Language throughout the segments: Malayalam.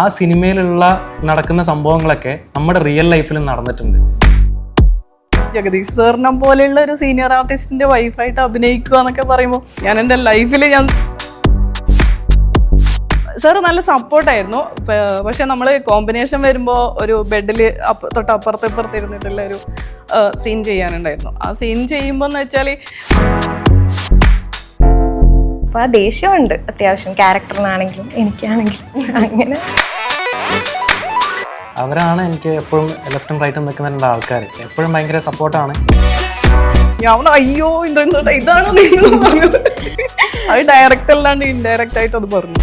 ആ സിനിമയിലുള്ള നടക്കുന്ന സംഭവങ്ങളൊക്കെ നമ്മുടെ റിയൽ ലൈഫിലും നടന്നിട്ടുണ്ട്. ജഗദീഷ് സാറിനെ പോലെയുള്ള ഒരു സീനിയർ ആർട്ടിസ്റ്റിന്റെ വൈഫായിട്ട് അഭിനയിക്കുക എന്നൊക്കെ പറയുമ്പോൾ ഞാൻ എന്റെ ലൈഫിൽ ഞാൻ സാർ നല്ല സപ്പോർട്ടായിരുന്നു പക്ഷെ നമ്മൾ കോമ്പിനേഷൻ വരുമ്പോൾ ഒരു ബെഡിൽ തൊട്ട് അപ്പുറത്ത് ഇപ്പുറത്ത് ഇരുന്നിട്ടുള്ള ഒരു സീൻ ചെയ്യാനുണ്ടായിരുന്നു. ആ സീൻ ചെയ്യുമ്പോൾ എന്ന് വെച്ചാൽ അപ്പൊ ആ ദേഷ്യമുണ്ട് അത്യാവശ്യം ക്യാരക്ടറിനാണെങ്കിലും എനിക്കാണെങ്കിലും. അങ്ങനെ. അവരാണ് എനിക്ക് എപ്പോഴും ലെഫ്റ്റും റൈറ്റും നിൽക്കുന്ന രണ്ട് ആൾക്കാർ എപ്പോഴും ഭയങ്കര സപ്പോർട്ടാണ് ഞാൻ അയ്യോ ഇന്ദ്രൻ ഇതാണ് നിങ്ങൾ പറഞ്ഞത്. അത് ഡയറക്റ്റ് അല്ലാണ്ട് ഇൻഡയറക്റ്റ് ആയിട്ട് അത് പറഞ്ഞു.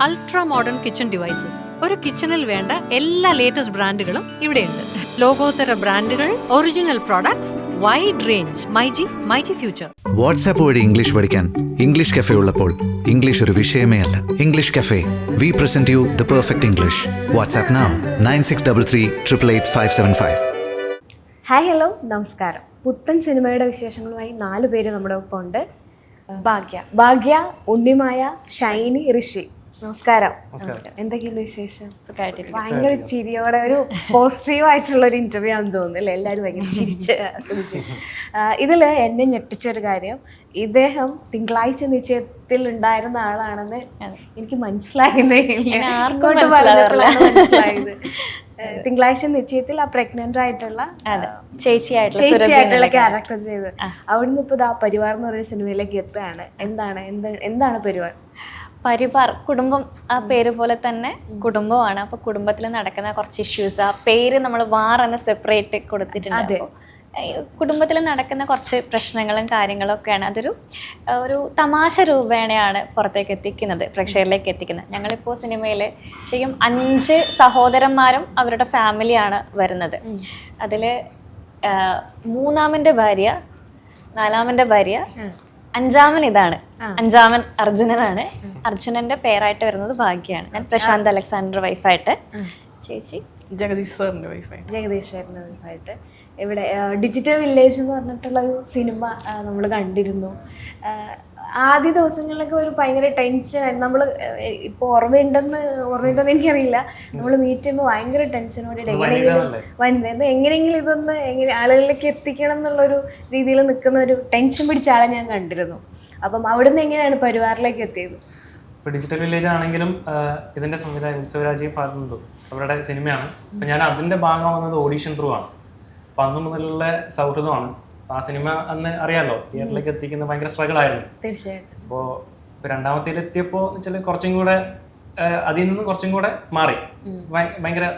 അൾട്രാ മോഡേൺ കിച്ചൺ ഡിവൈസസ് ഒരു കിച്ചണിൽ വേണ്ട എല്ലാ ലേറ്റസ്റ്റ് ബ്രാൻഡുകളും ഇവിടെയുണ്ട്. ലോകോത്തര ബ്രാൻഡുകൾ original products wide range myG myG future WhatsApp വഴി ഇംഗ്ലീഷ് പഠിക്കാൻ ഇംഗ്ലീഷ് കഫേ ഉള്ളപ്പോൾ ഇംഗ്ലീഷ് ഒരു വിഷയമേ അല്ല. English cafe we present you the perfect English WhatsApp now nine six double three triple eight five seven five hi hello നമസ്കാരം. പുത്തൻ സിനിമയുടെ വിശേഷങ്ങളുമായി നാല് പേര് നമ്മുടെ ഒപ്പം ഉണ്ട് ഭാഗ്യ. ഭാഗ്യ ഉണ്ണിമായ ഷൈനി ഋഷി. നമസ്കാരം. എന്തൊക്കെയുണ്ട് വിശേഷം? ഭയങ്കര ചിരിയോടെ ഒരു പോസിറ്റീവ് ആയിട്ടുള്ള ഒരു ഇന്റർവ്യൂ ആണെന്ന് തോന്നുന്നുല്ലേ എല്ലാവരും ഭയങ്കര ചിരിച്ച് ആസ്വദിച്ചു. ഇതിൽ എന്നെ ഞെട്ടിച്ച ഒരു കാര്യം ഇദ്ദേഹം തിങ്കളാഴ്ച നിശ്ചയത്തിൽ ഉണ്ടായിരുന്ന ആളാണെന്ന് എനിക്ക് മനസ്സിലായിരുന്നേ ഇല്ല. എന്നെ ആർക്കും ഇങ്ങോട്ട് മനസ്സിലായത്. തിങ്കളാഴ്ച നിശ്ചയത്തിൽ ആ പ്രഗ്നന്റ് ആയിട്ടുള്ള ചേച്ചിയായിട്ടുള്ള ക്യാരക്ടർ ചെയ്ത്. അവിടുന്ന് ഇപ്പൊ ആ പരിവാർ എന്ന് പറയുന്ന സിനിമയിലേക്ക് എത്തുകയാണ്. എന്താണ്? എന്താണ് പരിവാർ? പരിവാർ കുടുംബം ആ പേര് പോലെ തന്നെ കുടുംബമാണ്. അപ്പൊ കുടുംബത്തിൽ നടക്കുന്ന കുറച്ച് ഇഷ്യൂസ് ആ പേര് നമ്മൾ വാർ എന്ന സെപ്പറേറ്റ് കൊടുത്തിട്ടുണ്ട്. കുടുംബത്തിൽ നടക്കുന്ന കുറച്ച് പ്രശ്നങ്ങളും കാര്യങ്ങളും ഒക്കെയാണ്. അതൊരു ഒരു തമാശ രൂപേണയാണ് പുറത്തേക്ക് എത്തിക്കുന്നത് പ്രേക്ഷകരിലേക്ക് എത്തിക്കുന്നത്. ഞങ്ങളിപ്പോൾ സിനിമയിൽ ശരിക്കും അഞ്ച് സഹോദരന്മാരും അവരുടെ ഫാമിലിയാണ് വരുന്നത്. അതിൽ മൂന്നാമന്റെ ഭാര്യ നാലാമന്റെ ഭാര്യ അഞ്ചാമൻ ഇതാണ്. അഞ്ചാമൻ അർജുനനാണ്. അർജുനന്റെ പേരായിട്ട് വരുന്നത് ഭാഗ്യാണ്. ഞാൻ പ്രശാന്ത് അലക്സാണ്ടർ വൈഫായിട്ട്. ചേച്ചി? ജഗദീഷ് സാറിന്റെ വൈഫായിട്ട്. ജഗദീഷ് വൈഫായിട്ട്. ഇവിടെ ഡിജിറ്റൽ വില്ലേജ് എന്ന് പറഞ്ഞിട്ടുള്ള ഒരു സിനിമ നമ്മൾ കണ്ടിരുന്നു. ആദ്യ ദിവസങ്ങളിലൊക്കെ ഒരു ഭയങ്കര ടെൻഷൻ നമ്മൾ ഇപ്പോൾ ഓർമ്മയുണ്ടെന്ന് ഓർമ്മയുണ്ടെന്ന് എനിക്കറിയില്ല. നമ്മൾ മീറ്റ് ചെയ്യുമ്പോൾ ഭയങ്കര ടെൻഷനോടെ എങ്ങനെയെങ്കിലും? വനിത എങ്ങനെയെങ്കിലും ഇതൊന്ന് എങ്ങനെ ആളുകളിലേക്ക് എത്തിക്കണം എന്നുള്ളൊരു രീതിയിൽ നിൽക്കുന്ന ഒരു ടെൻഷൻ പിടിച്ച ആളെ ഞാൻ കണ്ടിരുന്നു. അപ്പം അവിടുന്ന് എങ്ങനെയാണ് പരിവാറിലേക്ക് എത്തിയത്? ഇപ്പോൾ ഡിജിറ്റൽ വില്ലേജ് ആണെങ്കിലും ഇതിന്റെ ഇതിന്റെ സംവിധായകൻ ഉത്സവരാജ് പാർന്നു അവരുടെ സിനിമയാണ്. അപ്പം ഞാൻ അതിന്റെ ഭാഗമാവുന്നത് ഓഡീഷൻ ത്രൂ ആണ്. അപ്പം അന്ന് മുതലുള്ള സൗഹൃദമാണ്. ആ സിനിമ അന്ന് അറിയാമല്ലോ തിയേറ്ററിലേക്ക് എത്തിക്കുന്ന ഭയങ്കര സ്ട്രഗിൾ ആയിരുന്നു. തീർച്ചയായിട്ടും. അപ്പോൾ രണ്ടാമത്തേൽ എത്തിയപ്പോൾ വെച്ചാൽ കുറച്ചും കൂടെ അതിൽ നിന്നും കുറച്ചും കൂടെ മാറി. ഭയ- ഭയങ്കര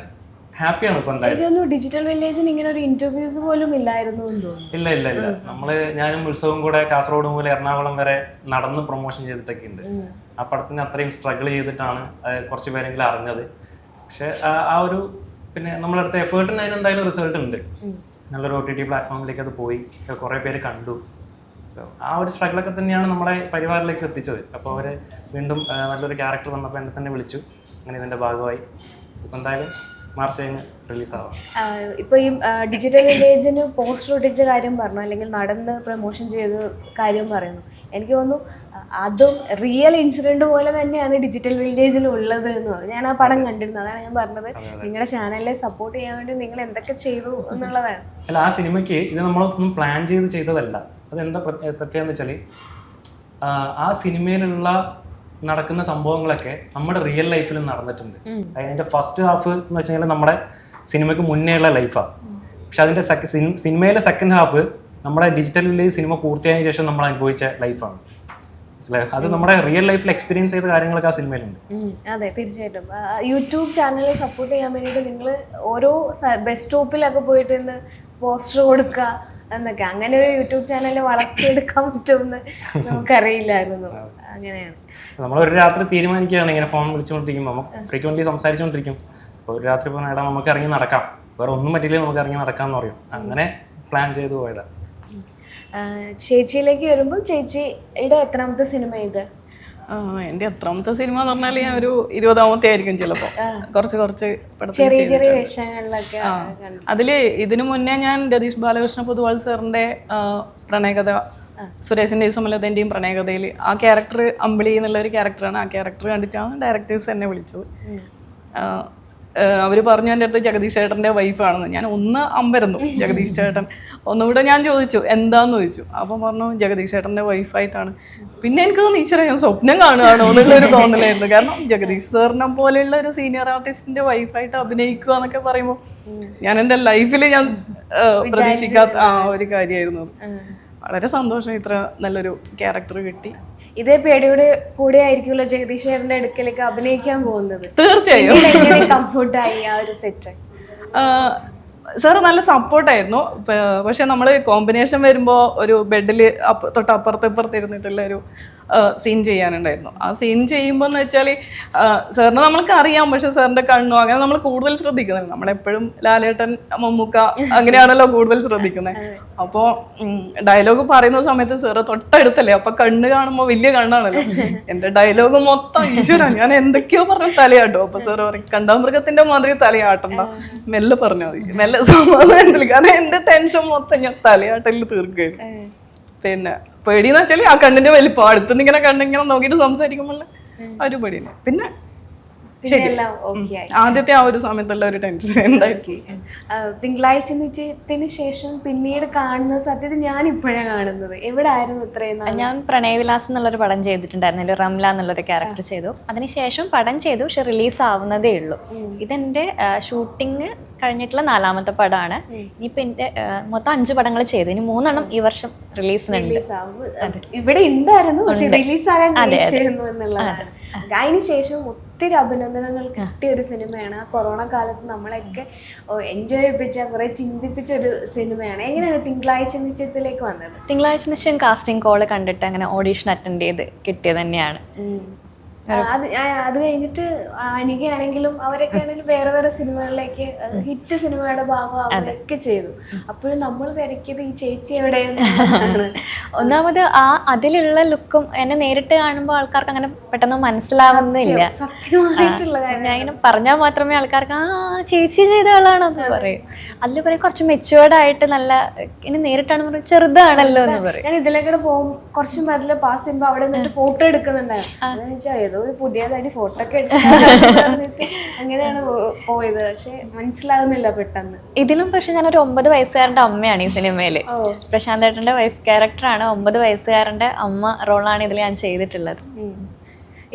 ഹാപ്പിയാണ് ഇപ്പൊ എന്തായാലും. ഡിജിറ്റൽ വില്ലേജിന് ഇങ്ങനെ ഒരു ഇന്റർവ്യൂസ് പോലും ഇല്ലായിരുന്നു ഇല്ല ഇല്ല ഇല്ല. നമ്മൾ ഞാനും ഉത്സവം കൂടെ കാസർഗോഡ് മുതൽ എറണാകുളം വരെ നടന്ന് പ്രൊമോഷൻ ചെയ്തിട്ടൊക്കെ ഉണ്ട്. ആ പടത്തിന് അത്രയും സ്ട്രഗിൾ ചെയ്തിട്ടാണ് കുറച്ചുപേരെങ്കിലും കുറച്ച് പേരെങ്കിലും അറിഞ്ഞത്. പക്ഷെ ആ ഒരു പിന്നെ നമ്മളെടുത്ത എഫേർട്ടിന് അതിന് എന്തായാലും റിസൾട്ട് ഉണ്ട്. നല്ലൊരു ഒ ടി ടി പ്ലാറ്റ്ഫോമിലേക്ക് അത് പോയി. കുറേ പേര് കണ്ടു. ആ ഒരു സ്ട്രഗിളൊക്കെ തന്നെയാണ് നമ്മളെ പരിവാറിലേക്ക് എത്തിച്ചത്. അപ്പോൾ അവർ വീണ്ടും നല്ലൊരു ക്യാരക്ടർ വന്നപ്പോൾ എന്നെ തന്നെ വിളിച്ചു. അങ്ങനെ ഇതിന്റെ ഭാഗമായി. ഇപ്പം എന്തായാലും മാർച്ച് കഴിഞ്ഞ് റിലീസാവാം ആഹ് ഇപ്പൊ ഈ ഡിജിറ്റൽ വില്ലേജിന് പോസ്റ്റർ ഒട്ടിച്ച കാര്യം പറഞ്ഞു. അല്ലെങ്കിൽ നടന്ന് പ്രൊമോഷൻ ചെയ്ത കാര്യം പറയുന്നു. എനിക്ക് തോന്നുന്നു അതും റിയൽ ഇൻസിഡന്റ് പോലെ തന്നെയാണ് ഡിജിറ്റൽ വില്ലേജിൽ ഉള്ളത് എന്ന് പറഞ്ഞു. ഞാൻ ആ പടം കണ്ടിരുന്നു. അതാണ് ഞാൻ പറഞ്ഞത്. നിങ്ങളുടെ ചാനലിനെ സപ്പോർട്ട് ചെയ്യാൻ വേണ്ടി നിങ്ങൾ എന്തൊക്കെ ചെയ്തു എന്നുള്ളതാണ്. അല്ല ആ സിനിമയ്ക്ക് ഇത് നമ്മളൊന്നും പ്ലാൻ ചെയ്ത് ചെയ്തതല്ല. അതെന്താ പ്ര- പ്രത്യേകത വെച്ചാൽ ആ സിനിമയിലുള്ള നടക്കുന്ന സംഭവങ്ങളൊക്കെ നമ്മുടെ റിയൽ ലൈഫിൽ നടന്നിട്ടുണ്ട്. അതിന്റെ ഫസ്റ്റ് ഹാഫ് എന്ന് വെച്ച് കഴിഞ്ഞാൽ നമ്മുടെ സിനിമയ്ക്ക് മുന്നേ ഉള്ള ലൈഫാണ് പക്ഷെ അതിന്റെ സെക്കൻഡ് സിനിമയിലെ സെക്കൻഡ് ഹാഫ് നമ്മുടെ ഡിജിറ്റൽ വില്ലേജ് സിനിമ പൂർത്തിയായതിനു ശേഷം നമ്മൾ അനുഭവിച്ച ലൈഫാണ് അത് നമ്മുടെ റിയൽ ലൈഫിൽ എക്സ്പീരിയൻസ് ചെയ്ത കാര്യങ്ങളൊക്കെ ആ സിനിമയിലുണ്ട് അതെ തീർച്ചയായിട്ടും. യൂട്യൂബ് ചാനലിൽ സപ്പോർട്ട് ചെയ്യാൻ വേണ്ടിയിട്ട് നിങ്ങൾ ഓരോ ബസ് സ്റ്റോപ്പിലൊക്കെ പോയിട്ട് ഇന്ന് പോസ്റ്റർ കൊടുക്കുക എന്നൊക്കെ. അങ്ങനെ ഒരു യൂട്യൂബ് ചാനൽ വളർത്തിയെടുക്കാൻ പറ്റുമെന്ന് നമുക്കറിയില്ലായിരുന്നു. അങ്ങനെയാണ്. നമ്മൾ ഒരു രാത്രി തീരുമാനിക്കുകയാണ് ഇങ്ങനെ ഫോൺ വിളിച്ചുകൊണ്ടിരിക്കുമ്പോൾ നമുക്ക് ഫ്രീക്വന്റ്ലി സംസാരിച്ചുകൊണ്ടിരിക്കും. അപ്പോൾ ഒരു രാത്രി പറഞ്ഞാൽ നമുക്ക് ഇറങ്ങി നടക്കാം. വേറെ ഒന്നും പറ്റില്ലേ നമുക്ക് ഇറങ്ങി നടക്കാമെന്ന് പറയും. അങ്ങനെ പ്ലാൻ ചെയ്തു പോയതാണ് ചേച്ചിയിലേക്ക് വരുമ്പോൾ ചേച്ചിയുടെ എത്രാമത്തെ സിനിമ ഇത് എന്റെ എത്രാമത്തെ സിനിമ എന്ന് പറഞ്ഞാൽ ഞാൻ ഒരു ഇരുപതാമത്തെ ആയിരിക്കും ചിലപ്പോ. കുറച്ച് കുറച്ച് ചെറിയ ചെറിയ. വേഷങ്ങളിലൊക്കെ അതിൽ ഇതിനു മുന്നേ ഞാൻ രതീഷ് ബാലകൃഷ്ണ പൊതുവാൾ സാറിന്റെ പ്രണയകഥ സുരേഷിന്റെയും സുമലതന്റെയും പ്രണയകഥയിൽ ആ ക്യാരക്ടർ അമ്പിളി എന്നുള്ള ഒരു ക്യാരക്ടറാണ്. ആ ക്യാരക്ടർ കണ്ടിട്ടാണ് ഡയറക്ടേഴ്സ് എന്നെ വിളിച്ചത്. അവർ പറഞ്ഞു എന്റെ അടുത്ത് ജഗദീഷ് ചേട്ടന്റെ വൈഫാണെന്ന്. ഞാൻ ഒന്ന് അമ്പരന്നു. ജഗദീഷ് ചേട്ടൻ ഒന്നുകൂടെ ഞാൻ ചോദിച്ചു എന്താന്ന്? ചോദിച്ചു. അപ്പം പറഞ്ഞു ജഗദീഷ് ചേട്ടന്റെ വൈഫായിട്ടാണ്. പിന്നെ എനിക്ക് തോന്നി ഈശ്വര ഞാൻ സ്വപ്നം കാണുകയാണോ എന്നുള്ളൊരു തോന്നലായിരുന്നു. കാരണം ജഗദീഷ് സാറിനെ പോലെയുള്ള ഒരു സീനിയർ ആർട്ടിസ്റ്റിന്റെ വൈഫായിട്ട് അഭിനയിക്കുക എന്നൊക്കെ പറയുമ്പോൾ ഞാൻ എന്റെ ലൈഫിൽ ഞാൻ പ്രതീക്ഷിക്കാത്ത ആ ഒരു കാര്യമായിരുന്നു. വളരെ സന്തോഷം ഇത്ര നല്ലൊരു ക്യാരക്ടർ കിട്ടി. ഇതേ പേടിയുടെ കൂടെ ആയിരിക്കുമല്ലോ ജഗദീഷ് ചേട്ടന്റെ അടുക്കലേക്ക് അഭിനയിക്കാൻ പോകുന്നത്. തീർച്ചയായും. കംഫർട്ടായി ആ ഒരു സെറ്റ് സാർ നല്ല സപ്പോർട്ടായിരുന്നു പക്ഷെ നമ്മൾ കോമ്പിനേഷൻ വരുമ്പോൾ ഒരു ബെഡിൽ തൊട്ട് അപ്പുറത്ത് ഇപ്പുറത്ത് ഇരുന്നിട്ടുള്ള ഒരു സീൻ ചെയ്യാനുണ്ടായിരുന്നു. ആ സീൻ ചെയ്യുമ്പോൾ എന്ന് വെച്ചാൽ സാറിന് നമ്മൾക്ക് അറിയാം പക്ഷെ സാറിന്റെ കണ്ണു അങ്ങനെ നമ്മൾ കൂടുതൽ ശ്രദ്ധിക്കുന്നില്ല. നമ്മളെപ്പോഴും ലാലേട്ടൻ മമ്മൂക്ക അങ്ങനെയാണല്ലോ കൂടുതൽ ശ്രദ്ധിക്കുന്നത് അപ്പോൾ ഡയലോഗ് പറയുന്ന സമയത്ത് സാറ് തൊട്ടടുത്തല്ലേ? അപ്പൊ കണ്ണ് കാണുമ്പോൾ വലിയ കണ്ണാണല്ലോ. എന്റെ ഡയലോഗ് മൊത്തം ഈശ്വര ഞാൻ എന്തൊക്കെയോ പറഞ്ഞ തലയാട്ടോ. അപ്പൊ സാറ് പറയും കണ്ടാമൃഗത്തിന്റെ മാതിരി തലയാട്ടണ്ട. മെല്ലെ പറഞ്ഞാൽ മതി. മെല്ലെ സമാധാനത്തിൽ കാരണം എന്റെ ടെൻഷൻ മൊത്തം ഞാൻ തലയാട്ടലിൽ തീർക്കുകയായിരുന്നു. പിന്നെ പേടിയെന്ന് വെച്ചാൽ ആ കണ്ണിന്റെ വലിപ്പം അടുത്തുനിന്ന് ഇങ്ങനെ കണ്ണിങ്ങനെ നോക്കിയിട്ട് സംസാരിക്കുമ്പോൾ ഒരു പേടിയില്ല പിന്നെ ശരി. ആദ്യത്തെ ആ ഒരു സമയത്തുള്ള ഒരു ടെൻഷൻ ഉണ്ടായിരിക്കും ആ, തിങ്കളാഴ്ച നിശ്ചയത്തിന് ശേഷം പിന്നീട് കാണുന്ന സത്യത്തിൽ ഞാൻ ഇപ്പോഴാണ് കാണുന്നത്. എവിടെ ആയിരുന്നു ഇത്രയും? ഞാൻ പ്രണയവിലാസ് എന്നുള്ളൊരു പടം ചെയ്തിട്ടുണ്ടായിരുന്നു. റംല എന്നുള്ളൊരു ക്യാരക്ടർ ചെയ്തു. അതിനുശേഷം പടം ചെയ്തു പക്ഷെ റിലീസ് ആവുന്നതേ ഉള്ളൂ ഇതെന്റെ ഷൂട്ടിങ് കഴിഞ്ഞിട്ടുള്ള നാലാമത്തെ പടമാണ്. ഇനിയിപ്പോൾ എന്റെ മൊത്തം അഞ്ച് പടങ്ങൾ ചെയ്തു. ഇനി മൂന്നെണ്ണം ഈ വർഷം റിലീസിനുണ്ട് റിലീസ് ഇവിടെ ഉണ്ടായിരുന്നു പക്ഷെ റിലീസ് ആകാൻ അതിനുശേഷം ഒത്തിരി അഭിനന്ദനങ്ങൾ കിട്ടിയ ഒരു സിനിമയാണ്. ആ കൊറോണ കാലത്ത് നമ്മളെയൊക്കെ എൻജോയ് ചെയ്യിപ്പിച്ച കുറെ ചിന്തിപ്പിച്ച ഒരു സിനിമയാണ്. എങ്ങനെയാണ് തിങ്കളാഴ്ച നിശ്ചയത്തിലേക്ക് വന്നത്? തിങ്കളാഴ്ച നിശ്ചയം കാസ്റ്റിംഗ് കോൾ കണ്ടിട്ട് അങ്ങനെ ഓഡീഷൻ അറ്റൻഡ് ചെയ്ത് കിട്ടിയത് തന്നെയാണ്. അത് കഴിഞ്ഞിട്ട് അനികയാണെങ്കിലും അവരൊക്കെ ആണെങ്കിലും വേറെ വേറെ സിനിമകളിലേക്ക് ഹിറ്റ് സിനിമയുടെ ഭാഗമാവുകയൊക്കെ ചെയ്തു. അപ്പോഴും നമ്മൾ തിരക്കിയത് ഈ ചേച്ചി എവിടെയാണ് ഒന്നാമത് ആ അതിലുള്ള ലുക്കും എന്നെ നേരിട്ട് കാണുമ്പോൾ ആൾക്കാർക്ക് അങ്ങനെ പെട്ടെന്ന് മനസ്സിലാവുന്നില്ല. സത്യമായിട്ടുള്ള കാര്യം ഞാൻ ഇങ്ങനെ പറഞ്ഞാൽ മാത്രമേ ആൾക്കാർക്ക് ആ ചേച്ചി ചെയ്ത ആളാണെന്ന് പറയും. അതിൽ പറയും കുറച്ച് മെച്ചുവേർഡ് ആയിട്ട് നല്ല ഇനി നേരിട്ടാണ് പറയുന്നത് ചെറുതാണല്ലോ എന്ന് പറയും. ഞാൻ ഇതിലേക്കൂടെ പോകും. കുറച്ച് മതിൽ പാസ് ചെയ്യുമ്പോൾ അവിടെ നിന്നിട്ട് ഫോട്ടോ എടുക്കുന്നുണ്ടായിരുന്നു ഏതോ ഒരു പുതിയതായിട്ട് ഫോട്ടോ ഒക്കെ എടുത്തിട്ട് അങ്ങനെയാണ് പോയത്. പക്ഷെ മനസ്സിലാകുന്നില്ല പെട്ടെന്ന്. ഇതിലും പക്ഷെ ഞാനൊരു ഒമ്പത് വയസ്സുകാരന്റെ അമ്മയാണ് ഈ സിനിമയിൽ. പ്രശാന്ത് ഏട്ടന്റെ വൈഫ് ക്യാരക്ടറാണ് ഒമ്പത് വയസ്സുകാരന്റെ അമ്മ റോളാണ് ഇതിൽ ഞാൻ ചെയ്തിട്ടുള്ളത്.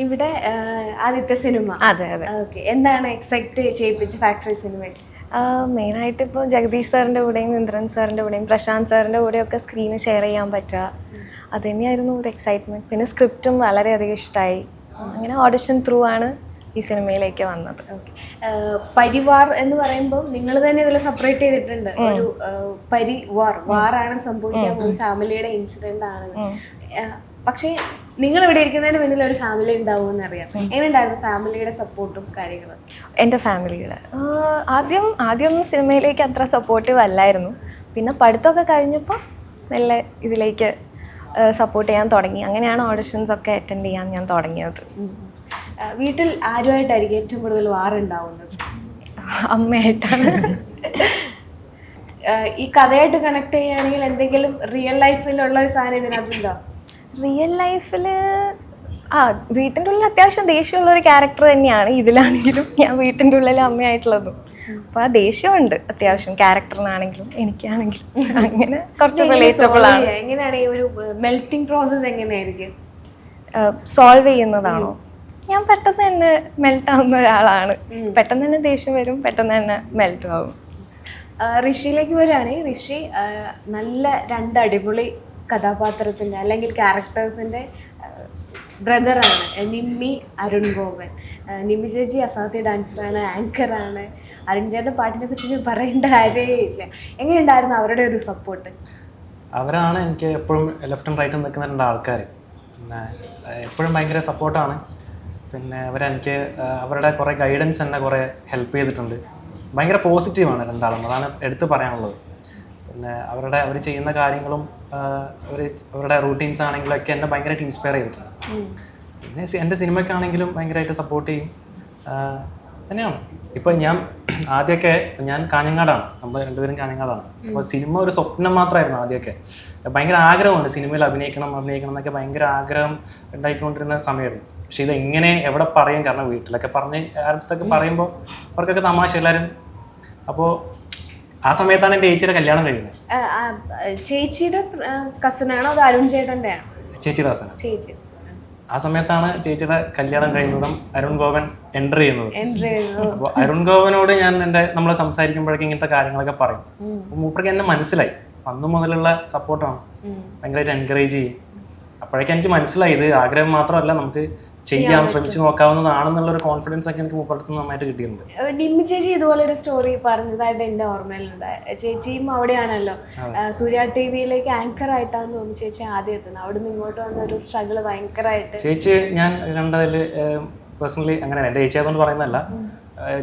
ഇവിടെ ആദ്യത്തെ സിനിമ. അതെ അതെ. ഓക്കെ. എന്താണ് എക്സൈറ്റ് ചെയ്യിപ്പിച്ച ഫാക്ടറി സിനിമയിൽ മെയിനായിട്ട് ഇപ്പോൾ ജഗദീഷ് സാറിന്റെ കൂടെയും ഇന്ദ്രൻ സാറിന്റെ കൂടെയും പ്രശാന്ത് സാറിന്റെ കൂടെയൊക്കെ സ്ക്രീന് ഷെയർ ചെയ്യാൻ പറ്റുക. അത് തന്നെയായിരുന്നു ഒരു എക്സൈറ്റ്മെന്റ് പിന്നെ സ്ക്രിപ്റ്റും വളരെയധികം ഇഷ്ടമായി അങ്ങനെ ഓഡിഷൻ ത്രൂ ആണ് ഈ സിനിമയിലേക്ക് വന്നത്. പരിവാർ എന്ന് പറയുമ്പോൾ നിങ്ങൾ തന്നെ ഇതിൽ സെപ്പറേറ്റ് ചെയ്തിട്ടുണ്ട്. ഒരു പരിവാർ. വാറാണ് സംഭവിക്കാൻ പോകുന്ന ഫാമിലിയുടെ ഇൻസിഡന്റ് ആണ്. പക്ഷേ നിങ്ങൾ ഇവിടെ ഇരിക്കുന്നതിന് മുന്നിൽ ഒരു ഫാമിലി ഉണ്ടാവും എന്നറിയാം എങ്ങനെയുണ്ടായിരുന്നു ഫാമിലിയുടെ സപ്പോർട്ടും കാര്യങ്ങളും? എന്റെ ഫാമിലിയുടെ. ആദ്യം ആദ്യം സിനിമയിലേക്ക് അത്ര സപ്പോർട്ടീവ് അല്ലായിരുന്നു. പിന്നെ പഠിത്തമൊക്കെ കഴിഞ്ഞപ്പോൾ മെല്ലെ ഇതിലേക്ക് സപ്പോർട്ട് ചെയ്യാൻ തുടങ്ങി. അങ്ങനെയാണ് ഓഡിഷൻസ് ഒക്കെ അറ്റൻഡ് ചെയ്യാൻ ഞാൻ തുടങ്ങിയത്. വീട്ടിൽ ആരുമായിട്ടായിരിക്കും ഏറ്റവും കൂടുതൽ വാറുണ്ടാവുന്നത് അമ്മയായിട്ടാണ്. ഈ കഥയായിട്ട് കണക്ട് ചെയ്യുകയാണെങ്കിൽ എന്തെങ്കിലും റിയൽ ലൈഫിലുള്ള ഒരു സാധനം ഇതിനകത്തുണ്ടോ? റിയൽ ലൈഫിൽ ആ വീട്ടിന്റെ ഉള്ളിൽ അത്യാവശ്യം ദേഷ്യമുള്ള ഒരു ക്യാരക്ടർ തന്നെയാണ് ഇതിലാണെങ്കിലും ഞാൻ വീട്ടിന്റെ ഉള്ളിൽ അമ്മയായിട്ടുള്ളതും. അപ്പോൾ ആ ദേഷ്യമുണ്ട് അത്യാവശ്യം ക്യാരക്ടറിനാണെങ്കിലും എനിക്കാണെങ്കിലും. അങ്ങനെ കുറച്ച് റിലേറ്റബിൾ ആണ്. എങ്ങനെയാണ് ഒരു മെൽറ്റിംഗ് പ്രോസസ് എങ്ങനെയായിരിക്കും? സോൾവ് ചെയ്യുന്നതാണോ? ഞാൻ പെട്ടെന്ന് തന്നെ മെൽറ്റ് ആവുന്ന ഒരാളാണ്. പെട്ടെന്ന് തന്നെ ദേഷ്യം വരും പെട്ടെന്ന് തന്നെ മെൽറ്റ് ആവും. ഋഷിയിലേക്ക് വരികയാണെങ്കിൽ ഋഷി നല്ല രണ്ട് അടിപൊളി കഥാപാത്രത്തിന്റെ അല്ലെങ്കിൽ ക്യാരക്ടേഴ്സിന്റെ ബ്രദറാണ് നിമ്മി അരുൺ ഗോപൻ നിമ്മി ചേച്ചി അസാധ്യ ഡാൻസറാണ് ആങ്കറാണ് അരുൺ ചേട്ടന്റെ പാട്ടിനെ പറ്റി പറയേണ്ട കാര്യമേ ഇല്ല എങ്ങനെയുണ്ടായിരുന്നു അവരുടെ ഒരു സപ്പോർട്ട് അവരാണ് എനിക്ക് എപ്പോഴും ലെഫ്റ്റും റൈറ്റും നിൽക്കുന്ന രണ്ട് ആൾക്കാർ പിന്നെ എപ്പോഴും ഭയങ്കര സപ്പോർട്ടാണ് പിന്നെ അവരെനിക്ക് അവരുടെ കുറേ ഗൈഡൻസ് എന്നെ കുറേ ഹെൽപ്പ് ചെയ്തിട്ടുണ്ട്. ഭയങ്കര പോസിറ്റീവാണ് രണ്ടാളും. അതാണ് എടുത്തു പറയാനുള്ളത്. പിന്നെ അവരുടെ അവർ ചെയ്യുന്ന കാര്യങ്ങളും അവർ അവരുടെ റൂട്ടീൻസ് ആണെങ്കിലും ഒക്കെ എന്നെ ഭയങ്കരമായിട്ട് ഇൻസ്പയർ ചെയ്തിട്ടുണ്ട്. പിന്നെ എന്റെ സിനിമയ്ക്കാണെങ്കിലും ഭയങ്കരമായിട്ട് സപ്പോർട്ട് ചെയ്യും. തന്നെയാണ്. ഇപ്പൊ ഞാൻ ആദ്യമൊക്കെ ഞാൻ കാഞ്ഞങ്ങാടാണ്. നമ്മൾ രണ്ടുപേരും കാഞ്ഞങ്ങാടാണ്. അപ്പോൾ സിനിമ ഒരു സ്വപ്നം മാത്രമായിരുന്നു ആദ്യമൊക്കെ. ഭയങ്കര ആഗ്രഹമുണ്ട് സിനിമയിൽ അഭിനയിക്കണം അഭിനയിക്കണം എന്നൊക്കെ ഭയങ്കര ആഗ്രഹം ഉണ്ടായിക്കൊണ്ടിരുന്ന സമയമായിരുന്നു. പക്ഷെ ഇത് എങ്ങനെ എവിടെ പറയും കാരണം വീട്ടിലൊക്കെ പറഞ്ഞ് അടുത്തൊക്കെ പറയുമ്പോൾ അവർക്കൊക്കെ തമാശ എല്ലാവരും. അപ്പോൾ ആ സമയത്താണ് എന്റെ ചേച്ചിയുടെ കല്യാണം കഴിയുന്നത്. ചേച്ചിയുടെ കസിനാണോ അത് അരുൺ ചേട്ടന്റെ ചേച്ചിയുടെ കസിനാണ്. ചേച്ചി. ആ സമയത്താണ് ചേച്ചിയുടെ കല്യാണം കഴിയുന്നതും അരുൺ ഗോവൻ എന്റർ ചെയ്യുന്നത്. അപ്പോൾ അരുൺ ഗോവനോട് ഞാൻ എന്റെ നമ്മൾ സംസാരിക്കുമ്പോഴേക്കും ഇങ്ങനത്തെ കാര്യങ്ങളൊക്കെ പറയും. മൂപ്പർക്ക് എന്നെ മനസ്സിലായി. അന്ന് മുതലുള്ള സപ്പോർട്ടാണ് ഭയങ്കരമായിട്ട് എൻകറേജ് ചെയ്യും. അപ്പോഴേക്കും എനിക്ക് മനസ്സിലായി ഇത് ആഗ്രഹം മാത്രമല്ല നമുക്ക് ചെയ്യാം ശ്രമിച്ചു നോക്കാവുന്നതാണെന്നുള്ള ഒരു കോൺഫിഡൻസ് ഒക്കെ എനിക്ക് മുപ്പടുത്ത് നന്നായിട്ട് കിട്ടിയിട്ടുണ്ട്. നിമ്മി ചേച്ചി ഇതുപോലെ ഒരു സ്റ്റോറി പറഞ്ഞതായിട്ട് എന്റെ ഓർമ്മയിലുണ്ട്. ചേച്ചിയും അവിടെയാണല്ലോ. സൂര്യ ടിവിയിലേക്ക് ആങ്കർ ആയിട്ടാണ് തോന്നുന്നു ചേച്ചി ആദ്യം എത്തുന്നത് അവിടെ നിന്ന് ഇങ്ങോട്ട് വന്ന ഒരു സ്ട്രഗിൾ ഭയങ്കരമായിട്ട് ചേച്ചി ഞാൻ കണ്ടതിൽ പേഴ്സണലി അങ്ങനെ എന്റെ ചേച്ചി അതുകൊണ്ട് പറയുന്നതല്ല.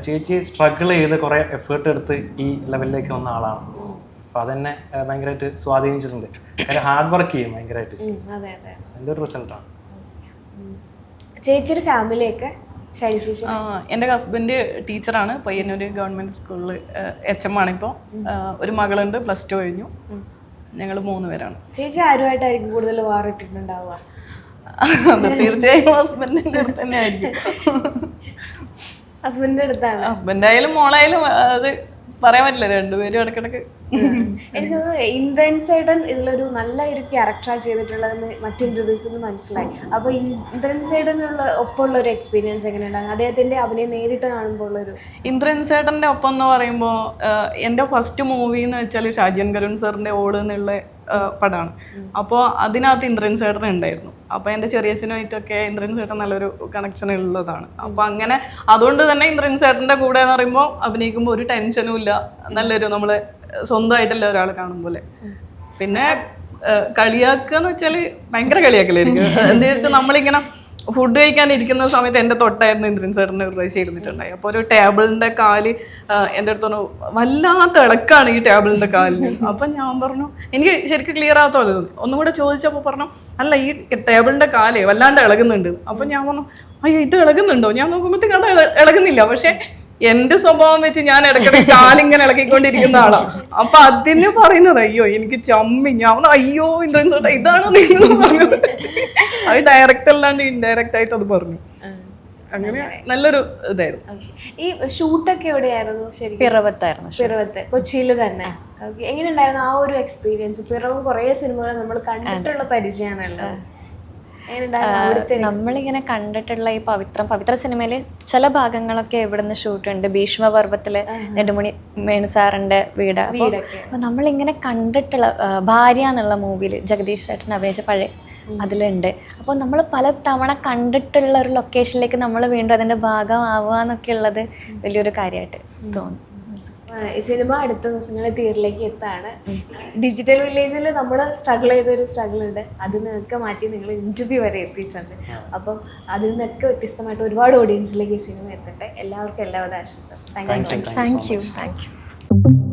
ചേച്ചി സ്ട്രഗിൾ ചെയ്ത് കുറേ എഫേർട്ട് എടുത്ത് ഈ ലെവലിലേക്ക് വന്ന ആളാണ്. അപ്പോൾ അതെന്നെ ഭയങ്കരമായിട്ട് സ്വാധീനിച്ചിട്ടുണ്ട്. കാര്യം ഹാർഡ് വർക്ക് ചെയ്യും ഭയങ്കരമായിട്ട് എന്റെ അതിന്റെ ഒരു റിസൾട്ടാണ് ചേച്ചിയുടെ ഫാമിലിയൊക്കെ എന്റെ ഹസ്ബൻഡ് ടീച്ചറാണ് പയ്യന്നൂർ ഗവൺമെന്റ് സ്കൂളിൽ എച്ച് എം ആണിപ്പോൾ ഒരു മകളുണ്ട് പ്ലസ് ടു കഴിഞ്ഞു. ഞങ്ങൾ മൂന്ന് പേരാണ്. ചേച്ചി ആരുമായിട്ടായിരിക്കും കൂടുതൽ വാറിട്ടിട്ടുണ്ടാവുക അത് തീർച്ചയായും ഹസ്ബൻഡിന്റെ അടുത്ത് തന്നെ ആയിരിക്കും. ഹസ്ബൻഡിന്റെ അടുത്താണ്. ഹസ്ബൻഡായാലും മോളായാലും അത് പറയാൻ പറ്റില്ല. രണ്ടുപേരും ഇടയ്ക്കിടയ്ക്ക് എനിക്ക് ഇന്ദ്രൻ സൈഡൻ ഇതിലൊരു നല്ല ഒരു ക്യാരക്ടറാണ് ചെയ്തിട്ടുള്ളതെന്ന് മറ്റു ഇന്റർവ്യൂസിൽ നിന്ന് മനസ്സിലായി. അപ്പോൾ ഇന്ദ്രൻ സൈഡനുള്ള ഒപ്പമുള്ള ഒരു എക്സ്പീരിയൻസ് എങ്ങനെയുണ്ടാകും അദ്ദേഹത്തിന്റെ അവനെ നേരിട്ട് കാണുമ്പോൾ ഉള്ളൊരു ഇന്ദ്രൻ ചേട്ടന്റെ ഒപ്പം എന്ന് പറയുമ്പോൾ എന്റെ ഫസ്റ്റ് മൂവി എന്ന് വെച്ചാൽ ഷാജിയൻ കരുൺ സാറിന്റെ ഓൾ എന്നുള്ള പടമാണ് അപ്പോൾ അതിനകത്ത് ഇന്ദ്രൻ ചേട്ടൻ ഉണ്ടായിരുന്നു. അപ്പോൾ എന്റെ ചെറിയച്ഛനുമായിട്ടൊക്കെ ഇന്ദ്രൻ ചേട്ടൻ നല്ലൊരു കണക്ഷൻ ഉള്ളതാണ്. അപ്പോൾ അങ്ങനെ അതുകൊണ്ട് തന്നെ ഇന്ദ്രൻ ചേട്ടന്റെ കൂടെ എന്ന് പറയുമ്പോൾ അഭിനയിക്കുമ്പോൾ ഒരു ടെൻഷനും ഇല്ല. നല്ലൊരു നമ്മൾ സ്വന്തമായിട്ടല്ല ഒരാൾ കാണും പോലെ. പിന്നെ കളിയാക്കുക എന്ന് വെച്ചാൽ ഭയങ്കര കളിയാക്കലായിരിക്കും. എന്താ വെച്ചാൽ നമ്മളിങ്ങനെ ഫുഡ് കഴിക്കാൻ ഇരിക്കുന്ന സമയത്ത് എന്റെ തൊട്ടായിരുന്നു ഇന്ദ്രൻ സാറിന് ഒരു പ്രാവശ്യം ഇരുന്നിട്ടുണ്ടായി അപ്പോൾ ഒരു ടേബിളിന്റെ കാൽ എന്റെ അടുത്ത് പറഞ്ഞു വല്ലാത്ത ഇളക്കാണ് ഈ ടേബിളിന്റെ കാലിന്. അപ്പം ഞാൻ പറഞ്ഞു എനിക്ക് ശരിക്കും ക്ലിയർ ആകാത്ത പോലെ തോന്നി. ഒന്നും കൂടെ ചോദിച്ചപ്പോൾ പറഞ്ഞു അല്ല ഈ ടേബിളിന്റെ കാലേ വല്ലാണ്ട് ഇളകുന്നുണ്ട്. അപ്പം ഞാൻ പറഞ്ഞു അയ്യോ ഇത് ഇളകുന്നുണ്ടോ? ഞാൻ നോക്കുമ്പോഴത്തേക്കും അത് ഇളകുന്നില്ല. പക്ഷേ എന്റെ സ്വഭാവം വെച്ച് ഞാൻ ഇടയ്ക്കിടയ്ക്ക് കാലിങ്ങനെ ഇളക്കിക്കൊണ്ടിരിക്കുന്ന ആളാ. അപ്പൊ അതിന് പറയുന്നത് അയ്യോ എനിക്ക് ചമ്മി ഞാൻ അയ്യോ ഇന്ദ്രൻ ചേട്ടാ ഇതാണോ നിങ്ങൾ പറഞ്ഞത്? അത് ഡയറക്റ്റ് അല്ലാണ്ട് ഇൻഡയറക്റ്റ് ആയിട്ട് അത് പറഞ്ഞു. അങ്ങനെ നല്ലൊരു ഇതായിരുന്നു. ഈ ഷൂട്ടൊക്കെ എവിടെയായിരുന്നു ശരിക്കും? പിറവത്തായിരുന്നു പിറവത്ത് കൊച്ചിയിൽ തന്നെ. എങ്ങനെയുണ്ടായിരുന്നു ആ ഒരു എക്സ്പീരിയൻസ് പിറവ് കുറേ സിനിമകൾ നമ്മൾ കണ്ടിട്ടുള്ള പരിചയമാണല്ലോ. നമ്മളിങ്ങനെ കണ്ടിട്ടുള്ള ഈ പവിത്രം പവിത്ര സിനിമയിൽ ചില ഭാഗങ്ങളൊക്കെ ഇവിടുന്ന് ഷൂട്ട് ഉണ്ട്. ഭീഷ്മപർവത്തിൽ നെടുമുണി മേണു സാറിന്റെ വീട്. അപ്പൊ നമ്മളിങ്ങനെ കണ്ടിട്ടുള്ള ഭാര്യ എന്നുള്ള മൂവിയിൽ ജഗദീഷ് ചേട്ടൻ അഭിനയിച്ച പഴയ അതിലുണ്ട്. അപ്പോൾ നമ്മൾ പല തവണ കണ്ടിട്ടുള്ള ഒരു ലൊക്കേഷനിലേക്ക് നമ്മൾ വീണ്ടും അതിന്റെ ഭാഗമാവുക എന്നൊക്കെ ഉള്ളത് വലിയൊരു കാര്യമായിട്ട് തോന്നി. ആ, ഈ സിനിമ അടുത്ത ദിവസങ്ങളിൽ തിയേറ്ററിലേക്ക് എത്താണ്? ഡിജിറ്റൽ വില്ലേജിൽ നമ്മൾ സ്ട്രഗിൾ ചെയ്തൊരു സ്ട്രഗിൾ ഉണ്ട്. അതിൽ നിന്നൊക്കെ മാറ്റി നിങ്ങൾ ഇന്റർവ്യൂ വരെ എത്തിയിട്ടുണ്ട്. അപ്പം അതിൽ നിന്നൊക്കെ വ്യത്യസ്തമായിട്ട് ഒരുപാട് ഓഡിയൻസിലേക്ക് ഈ സിനിമ എത്തട്ടെ. എല്ലാവർക്കും എല്ലാവിധ ആശംസ thank you thank you thank you